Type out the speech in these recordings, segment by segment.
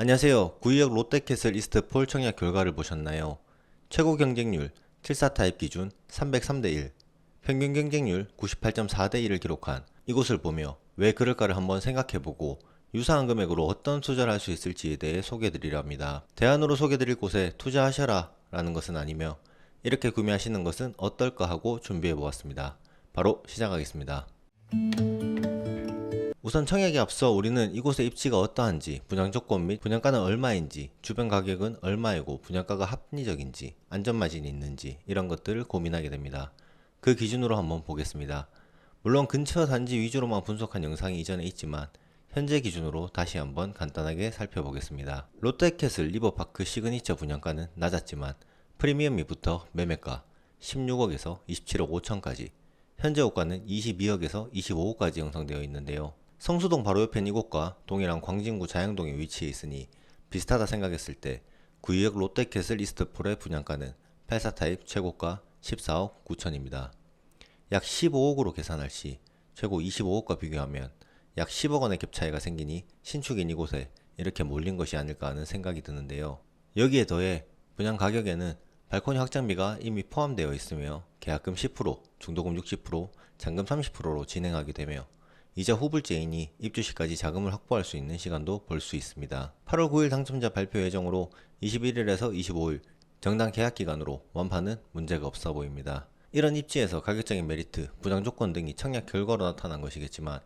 안녕하세요. 구의역 롯데캐슬 이스트폴 청약 결과를 보셨나요? 최고 경쟁률 74 타입 기준 303대 1, 평균 경쟁률 98.4대 1을 기록한 이곳을 보며 왜 그럴까를 한번 생각해보고 유사한 금액으로 어떤 투자를 할 수 있을지에 대해 소개해드리려 합니다. 대안으로 소개해드릴 곳에 투자하셔라 라는 것은 아니며 이렇게 구매하시는 것은 어떨까 하고 준비해보았습니다. 바로 시작하겠습니다. 우선 청약에 앞서 우리는 이곳의 입지가 어떠한지, 분양 조건 및 분양가는 얼마인지, 주변 가격은 얼마이고 분양가가 합리적인지, 안전마진이 있는지 이런 것들을 고민하게 됩니다. 그 기준으로 한번 보겠습니다. 물론 근처 단지 위주로만 분석한 영상이 이전에 있지만 현재 기준으로 다시 한번 간단하게 살펴보겠습니다. 롯데캐슬 리버파크 시그니처 분양가는 낮았지만 프리미엄이 붙어 매매가 16억에서 27억 5천까지 현재 호가는 22억에서 25억까지 형성되어 있는데요. 성수동 바로 옆엔 이곳과 동일한 광진구 자양동에 위치해 있으니 비슷하다 생각했을 때 구의역 롯데캐슬 이스트폴의 분양가는 84 타입 최고가 14억 9천입니다. 약 15억으로 계산할 시 최고 25억과 비교하면 약 10억 원의 갭 차이가 생기니 신축인 이곳에 이렇게 몰린 것이 아닐까 하는 생각이 드는데요. 여기에 더해 분양 가격에는 발코니 확장비가 이미 포함되어 있으며 계약금 10%, 중도금 60%, 잔금 30%로 진행하게 되며 이자 후불제이니 입주 시까지 자금을 확보할 수 있는 시간도 벌 수 있습니다. 8월 9일 당첨자 발표 예정으로 21일에서 25일 정당 계약 기간으로 완파는 문제가 없어 보입니다. 이런 입지에서 가격적인 메리트, 분양 조건 등이 청약 결과로 나타난 것이겠지만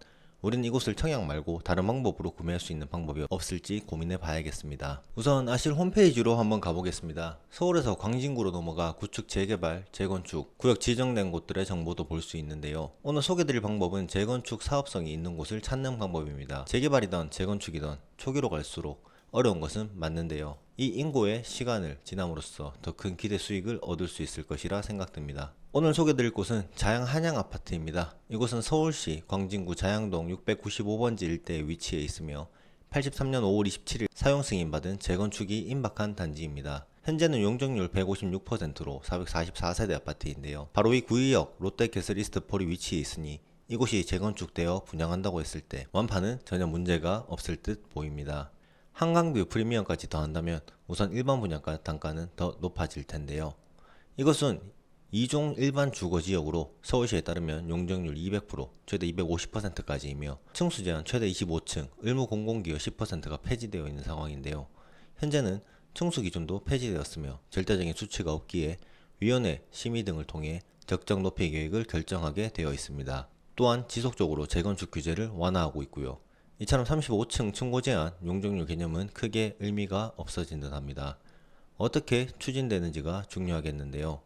우리는 이곳을 청약 말고 다른 방법으로 구매할 수 있는 방법이 없을지 고민해 봐야겠습니다. 우선 아실 홈페이지로 한번 가보겠습니다. 서울에서 광진구로 넘어가 구축 재개발, 재건축, 구역 지정된 곳들의 정보도 볼 수 있는데요. 오늘 소개드릴 방법은 재건축 사업성이 있는 곳을 찾는 방법입니다. 재개발이던 재건축이던 초기로 갈수록 어려운 것은 맞는데요. 이 인고의 시간을 지남으로써 더 큰 기대 수익을 얻을 수 있을 것이라 생각됩니다. 오늘 소개드릴 곳은 자양 한양 아파트입니다. 이곳은 서울시 광진구 자양동 695번지 일대에 위치해 있으며 83년 5월 27일 사용 승인받은 재건축이 임박한 단지입니다. 현재는 용적률 156%로 444세대 아파트인데요. 바로 이 구의역 롯데캐슬 이스트폴이 위치해 있으니 이곳이 재건축되어 분양한다고 했을 때 완파는 전혀 문제가 없을 듯 보입니다. 한강뷰 프리미엄까지 더한다면 우선 일반 분양가 단가는 더 높아질 텐데요. 이것은 2종 일반 주거 지역으로 서울시에 따르면 용적률 200%, 최대 250%까지이며 층수 제한 최대 25층, 의무 공공기여 10%가 폐지되어 있는 상황인데요. 현재는 층수 기준도 폐지되었으며 절대적인 수치가 없기에 위원회, 심의 등을 통해 적정 높이 계획을 결정하게 되어 있습니다. 또한 지속적으로 재건축 규제를 완화하고 있고요. 이처럼 35층 층고 제한 용적률 개념은 크게 의미가 없어진 듯 합니다. 어떻게 추진되는지가 중요하겠는데요.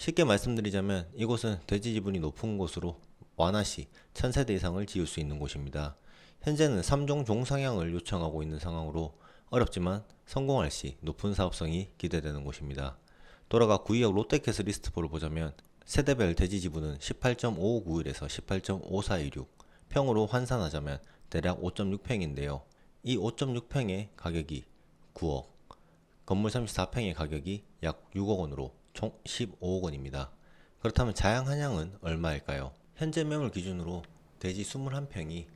쉽게 말씀드리자면 이곳은 대지 지분이 높은 곳으로 완화 시 1000세대 이상을 지을 수 있는 곳입니다. 현재는 3종 종상향을 요청하고 있는 상황으로 어렵지만 성공할 시 높은 사업성이 기대되는 곳입니다. 돌아가 구의역 롯데캐슬 리스트볼을 보자면 세대별 대지 지분은 18.551에서 18.5416 평으로 환산하자면 대략 5.6평인데요. 이 5.6평의 가격이 9억, 건물 34평의 가격이 약 6억 원으로 총 15억 원입니다. 그렇다면 자양 한양은 얼마일까요? 현재 매물 기준으로 대지 21평이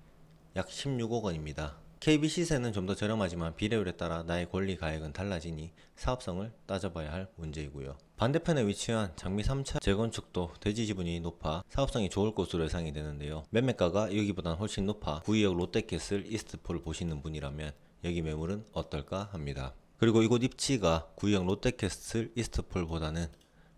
약 16억 원입니다. KB 시세는 좀 더 저렴하지만 비례율에 따라 나의 권리 가액은 달라지니 사업성을 따져봐야 할 문제이고요. 반대편에 위치한 장미 3차 재건축도 대지 지분이 높아 사업성이 좋을 것으로 예상이 되는데요. 매매가가 여기보단 훨씬 높아 구의역 롯데캐슬 이스트폴을 보시는 분이라면 여기 매물은 어떨까 합니다. 그리고 이곳 입지가 구의역 롯데캐슬 이스트폴보다는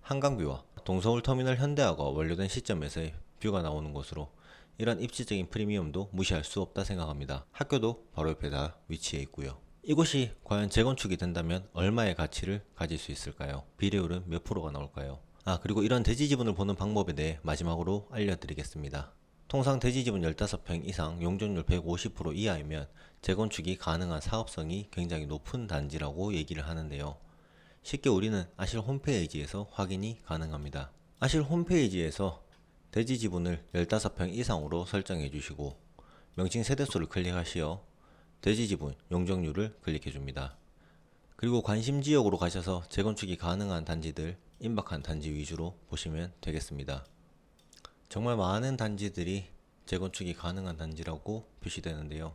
한강뷰와 동서울 터미널 현대화가 완료된 시점에서의 뷰가 나오는 곳으로 이런 입지적인 프리미엄도 무시할 수 없다 생각합니다. 학교도 바로 옆에 다 위치해 있고요. 이곳이 과연 재건축이 된다면 얼마의 가치를 가질 수 있을까요? 비례율은 몇 프로가 나올까요? 아 그리고 이런 대지 지분을 보는 방법에 대해 마지막으로 알려드리겠습니다. 통상 대지 지분 15평 이상 용적률 150% 이하이면 재건축이 가능한 사업성이 굉장히 높은 단지라고 얘기를 하는데요. 쉽게 우리는 아실 홈페이지에서 확인이 가능합니다. 아실 홈페이지에서 대지 지분을 15평 이상으로 설정해 주시고 명칭 세대수를 클릭하시어 대지 지분 용적률을 클릭해 줍니다. 그리고 관심 지역으로 가셔서 재건축이 가능한 단지들 임박한 단지 위주로 보시면 되겠습니다. 정말 많은 단지들이 재건축이 가능한 단지라고 표시되는데요.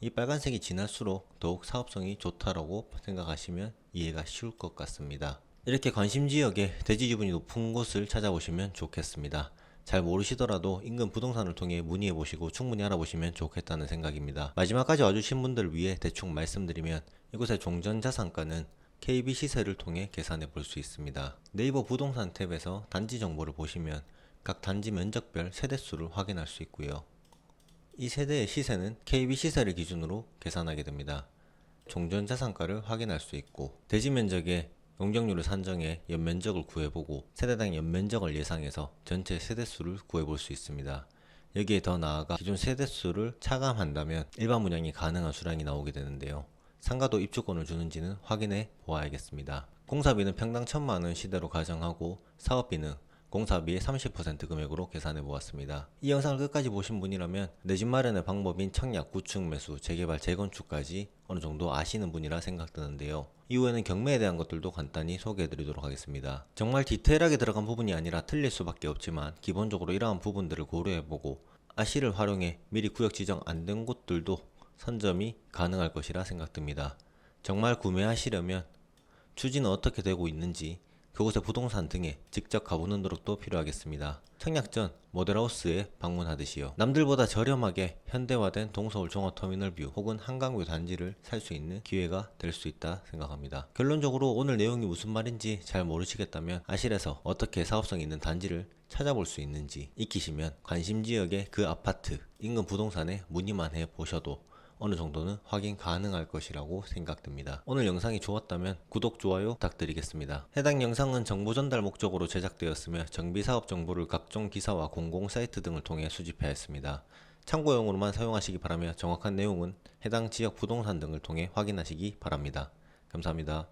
이 빨간색이 진할수록 더욱 사업성이 좋다라고 생각하시면 이해가 쉬울 것 같습니다. 이렇게 관심 지역에 대지 지분이 높은 곳을 찾아보시면 좋겠습니다. 잘 모르시더라도 인근 부동산을 통해 문의해 보시고 충분히 알아보시면 좋겠다는 생각입니다. 마지막까지 와주신 분들을 위해 대충 말씀드리면 이곳의 종전 자산가는 KB 시세를 통해 계산해 볼 수 있습니다. 네이버 부동산 탭에서 단지 정보를 보시면 각 단지 면적별 세대수를 확인할 수 있고요. 이 세대의 시세는 KB 시세를 기준으로 계산하게 됩니다. 종전 자산가를 확인할 수 있고 대지 면적의 용적률을 산정해 연면적을 구해보고 세대당 연면적을 예상해서 전체 세대수를 구해볼 수 있습니다. 여기에 더 나아가 기존 세대수를 차감한다면 일반 분양이 가능한 수량이 나오게 되는데요. 상가도 입주권을 주는지는 확인해 보아야겠습니다. 공사비는 평당 천만 원 시대로 가정하고 사업비는 공사비의 30% 금액으로 계산해 보았습니다. 이 영상을 끝까지 보신 분이라면 내 집 마련의 방법인 청약, 구축, 매수, 재개발, 재건축까지 어느 정도 아시는 분이라 생각드는데요. 이후에는 경매에 대한 것들도 간단히 소개해 드리도록 하겠습니다. 정말 디테일하게 들어간 부분이 아니라 틀릴 수밖에 없지만 기본적으로 이러한 부분들을 고려해 보고 아시를 활용해 미리 구역 지정 안 된 곳들도 선점이 가능할 것이라 생각됩니다. 정말 구매하시려면 추진은 어떻게 되고 있는지 그곳의 부동산 등에 직접 가보는 노력도 필요하겠습니다. 청약 전 모델하우스에 방문하듯이요. 남들보다 저렴하게 현대화된 동서울 종합터미널 뷰 혹은 한강뷰 단지를 살 수 있는 기회가 될 수 있다 생각합니다. 결론적으로 오늘 내용이 무슨 말인지 잘 모르시겠다면 아실에서 어떻게 사업성 있는 단지를 찾아볼 수 있는지 익히시면 관심 지역의 그 아파트, 인근 부동산에 문의만 해 보셔도 어느 정도는 확인 가능할 것이라고 생각됩니다. 오늘 영상이 좋았다면 구독, 좋아요 부탁드리겠습니다. 해당 영상은 정보 전달 목적으로 제작되었으며 정비사업 정보를 각종 기사와 공공 사이트 등을 통해 수집하였습니다. 참고용으로만 사용하시기 바라며 정확한 내용은 해당 지역 부동산 등을 통해 확인하시기 바랍니다. 감사합니다.